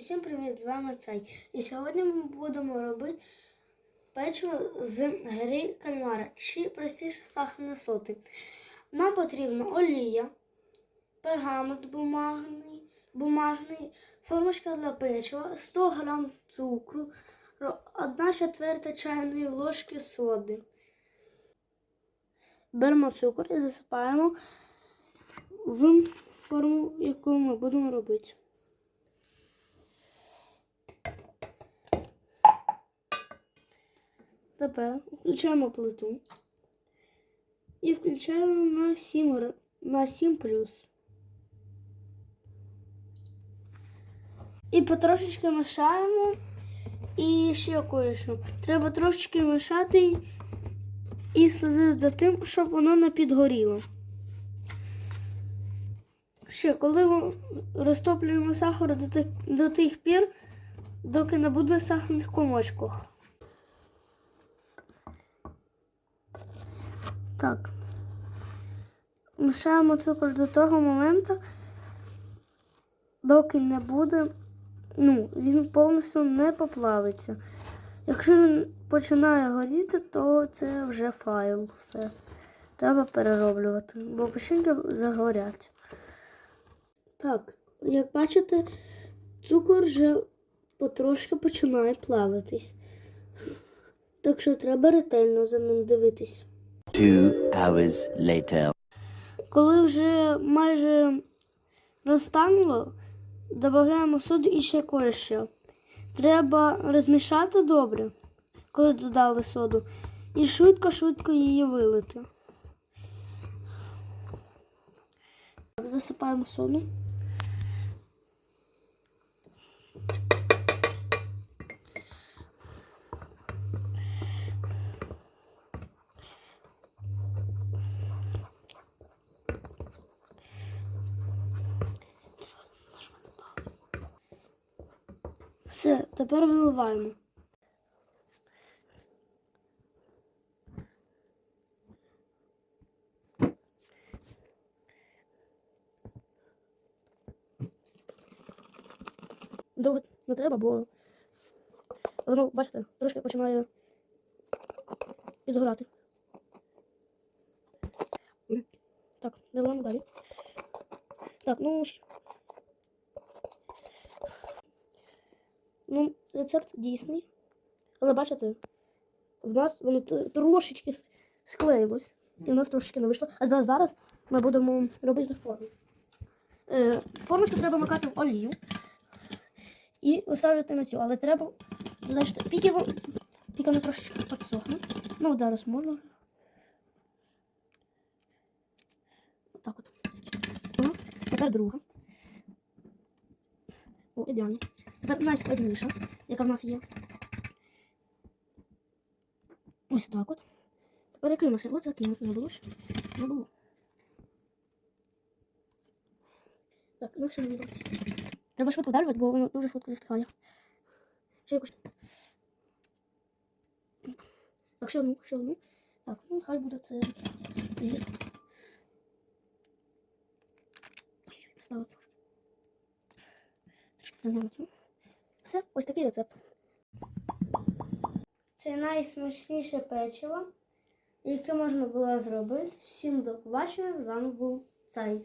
Усім привіт! З вами цей. І сьогодні ми будемо робити печиво з гри кальмара чи простіше сахарної соти. Нам потрібна олія, пергамент бумажний, бумажний, формочка для печива, 100 г цукру, 1 четверта чайної ложки соди. Беремо цукор і засипаємо в форму, яку ми будемо робити. Тепер включаємо плиту і включаємо на 7, р- на 7 плюс. І потрошечки мішаємо. І ще кое-що. Треба трошечки мішати і слідити за тим, щоб воно не підгоріло. Ще, коли ми розтоплюємо сахар до тих, до тих пір, доки не буде сахарних комочків. Так. Мішаємо цукор до того моменту, доки не буде, ну, він повністю не поплавиться. Якщо він починає горіти, то це вже файл. Все. Треба перероблювати, бо печінки загорять. Так, як бачите, цукор вже потрошки починає плавитись. Так що треба ретельно за ним дивитись. Two hours later. Коли вже майже розтануло, додаємо соду і ще кое-що. Треба розмішати добре, коли додали соду, і швидко-швидко її вилити. Засипаємо соду. Все, тепер виливаємо. Довго не треба, бо воно, бачите, трошки починає підгорати. Так, виливаємо далі. Так, ну. Ну, рецепт дійсний. Але бачите, в нас воно трошечки склеїлось. І в нас трошечки не вийшло. А за- зараз ми будемо робити форму. Е, формочку треба макати в олію і ставити на цю, але треба, піки, во- піки не трошечки підсохне. Ну, от зараз можна. Отак от. Тепер друга. О, ідеально. Тепер найскладніша, яка в нас є. Ось так от. Тепер який у нас є? Оце кинути не було ще? Не було. Так, ну що мені робити? Треба швидко вдарювати, бо воно дуже швидко застигає. Ще якусь. Так, ще одну, ще одну. Так, ну хай буде це. Зір. Ой, поставила трошки. Трошки прийняла цю. Все, ось такий рецепт. Це найсмачніше печиво, яке можна було зробити. Всім до побачення. З вами був Цай.